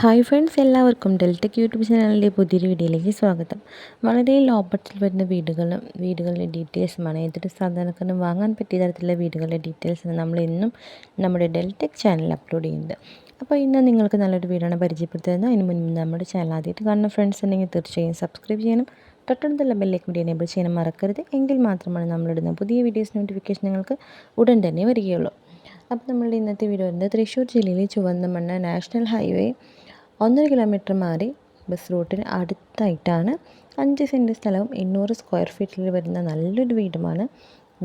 Hi friends എല്ലാവർക്കും ഡെൽറ്റക് YouTube ചാനലിന്റെ പുതിയൊരു വീഡിയോയിലേക്ക് സ്വാഗതം. വളരെ ലോ ബഡ്ജറ്റിൽ വരുന്ന വീടുകളും വീടുകളുടെ ഡീറ്റെയിൽസുമാണ് ഏതൊരു സാധാരണക്കാരനും വാങ്ങാൻ പറ്റിയ തരത്തിലുള്ള വീടുകളുടെ ഡീറ്റെയിൽസാണ് നമ്മൾ ഇന്നും നമ്മുടെ ഡെൽറ്റക് ചാനൽ അപ്ലോഡ് ചെയ്യുന്നത്. അപ്പോൾ ഇന്ന് നിങ്ങൾക്ക് നല്ലൊരു വീടാണ് പരിചയപ്പെടുത്തുന്നത്. അതിന് മുൻപ് നമ്മുടെ ചാനൽ ആദ്യമായിട്ട് കാണുന്ന ഫ്രണ്ട്സ് ഉണ്ടെങ്കിൽ തീർച്ചയായും സബ്സ്ക്രൈബ് ചെയ്യണം തൊട്ടടുത്തുള്ള ബെല്ലേക്ക് കൂടി എനേബിൾ ചെയ്യാൻ മറക്കരുത്. എങ്കിൽ മാത്രമാണ് നമ്മളിടുന്ന പുതിയ വീഡിയോസ് നോട്ടിഫിക്കേഷൻ നിങ്ങൾക്ക് ഉടൻ തന്നെ വരികയുള്ളൂ. അപ്പോൾ നമ്മളുടെ ഇന്നത്തെ വീഡിയോ വരുന്നത് തൃശ്ശൂർ ജില്ലയിലെ ചുവന്നമണ്ണ നാഷണൽ ഹൈവേ. ഒന്നര കിലോമീറ്റർ മാറി ബസ് റൂട്ടിന് അടുത്തായിട്ടാണ് അഞ്ച് സെന്റ് സ്ഥലവും എണ്ണൂറ് സ്ക്വയർ ഫീറ്റിൽ വരുന്ന നല്ലൊരു വീടുമാണ്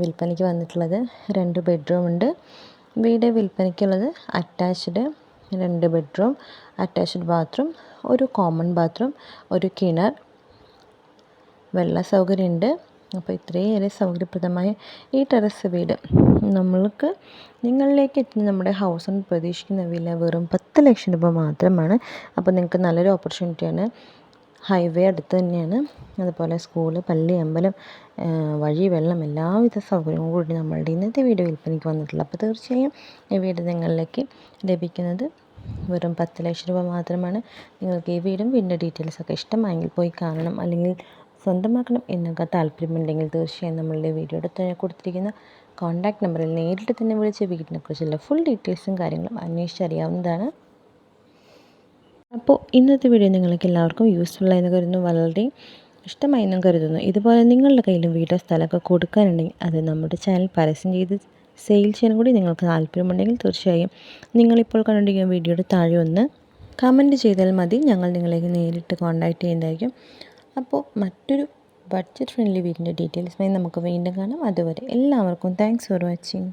വിൽപ്പനയ്ക്ക് വന്നിട്ടുള്ളത്. രണ്ട് ബെഡ്റൂം ഉണ്ട്. വീട് വിൽപ്പനയ്ക്കുള്ളത് അറ്റാച്ച്ഡ് രണ്ട് ബെഡ്റൂം അറ്റാച്ച്ഡ് ബാത്റൂം ഒരു കോമൺ ബാത്റൂം ഒരു കിണർ. വെള്ള സൗകര്യമുണ്ട്. അപ്പോൾ ഇത്രയേറെ സൗകര്യപ്രദമായ ഈ ടെറസ് വീട്. നമ്മൾക്ക് നിങ്ങളിലേക്ക് എത്തുന്ന നമ്മുടെ ഹൗസ് ഓൺ പ്രതീക്ഷിക്കുന്ന വില വെറും പത്ത് ലക്ഷം രൂപ മാത്രമാണ്. അപ്പോൾ നിങ്ങൾക്ക് നല്ലൊരു ഓപ്പർച്യൂണിറ്റിയാണ് ഹൈവേ അടുത്ത് തന്നെയാണ്. അതുപോലെ സ്കൂൾ പള്ളി അമ്പലം വഴി വെള്ളം എല്ലാവിധ സൗകര്യങ്ങളും കൂടി നമ്മളുടെ ഇന്നത്തെ വീഡിയോ വിൽപ്പനയ്ക്ക് വന്നിട്ടുള്ളത് അപ്പോൾ തീർച്ചയായും ഈ വീട് നിങ്ങളിലേക്ക് ലഭിക്കുന്നത് വെറും പത്ത് ലക്ഷം രൂപ മാത്രമാണ്. നിങ്ങൾക്ക് ഈ വീടും വീടിന്റെ ഡീറ്റെയിൽസൊക്കെ ഇഷ്ടമായെങ്കിൽ പോയി കാണണം. അല്ലെങ്കിൽ സ്വന്തമാക്കണം എന്നൊക്കെ താല്പര്യമുണ്ടെങ്കിൽ തീർച്ചയായും നമ്മളുടെ വീഡിയോയുടെ തന്നെ കൊടുത്തിരിക്കുന്ന കോൺടാക്ട് നമ്പറിൽ നേരിട്ട് തന്നെ വിളിച്ച് വീടിനെക്കുറിച്ചുള്ള ഫുൾ ഡീറ്റെയിൽസും കാര്യങ്ങളും അന്വേഷിച്ചറിയാവുന്നതാണ് അപ്പോൾ ഇന്നത്തെ വീഡിയോ നിങ്ങൾക്ക് എല്ലാവർക്കും യൂസ്ഫുൾ ആയെന്ന് കരുതുന്നു വളരെ ഇഷ്ടമായെന്നും കരുതുന്നു. ഇതുപോലെ നിങ്ങളുടെ കയ്യിലും വീടോ സ്ഥലമൊക്കെ കൊടുക്കാനുണ്ടെങ്കിൽ അത് നമ്മുടെ ചാനൽ പരസ്യം ചെയ്ത് സെയിൽ ചെയ്യാൻ കൂടി നിങ്ങൾക്ക് താല്പര്യമുണ്ടെങ്കിൽ തീർച്ചയായും നിങ്ങളിപ്പോൾ കണ്ടുകൊണ്ടിരിക്കുന്ന വീഡിയോയുടെ താഴെ ഒന്ന് കമന്റ് ചെയ്താൽ മതി. ഞങ്ങൾ നിങ്ങളേക്ക് നേരിട്ട് കോൺടാക്റ്റ് ചെയ്യുന്നതായിരിക്കും. അപ്പോൾ മറ്റൊരു ബഡ്ജറ്റ് ഫ്രണ്ട്ലി വീടിന്റെ ഡീറ്റെയിൽസുമായി നമുക്ക് വീണ്ടും കാണാം. അതുവരെ എല്ലാവർക്കും താങ്ക്സ് ഫോർ വാച്ചിങ്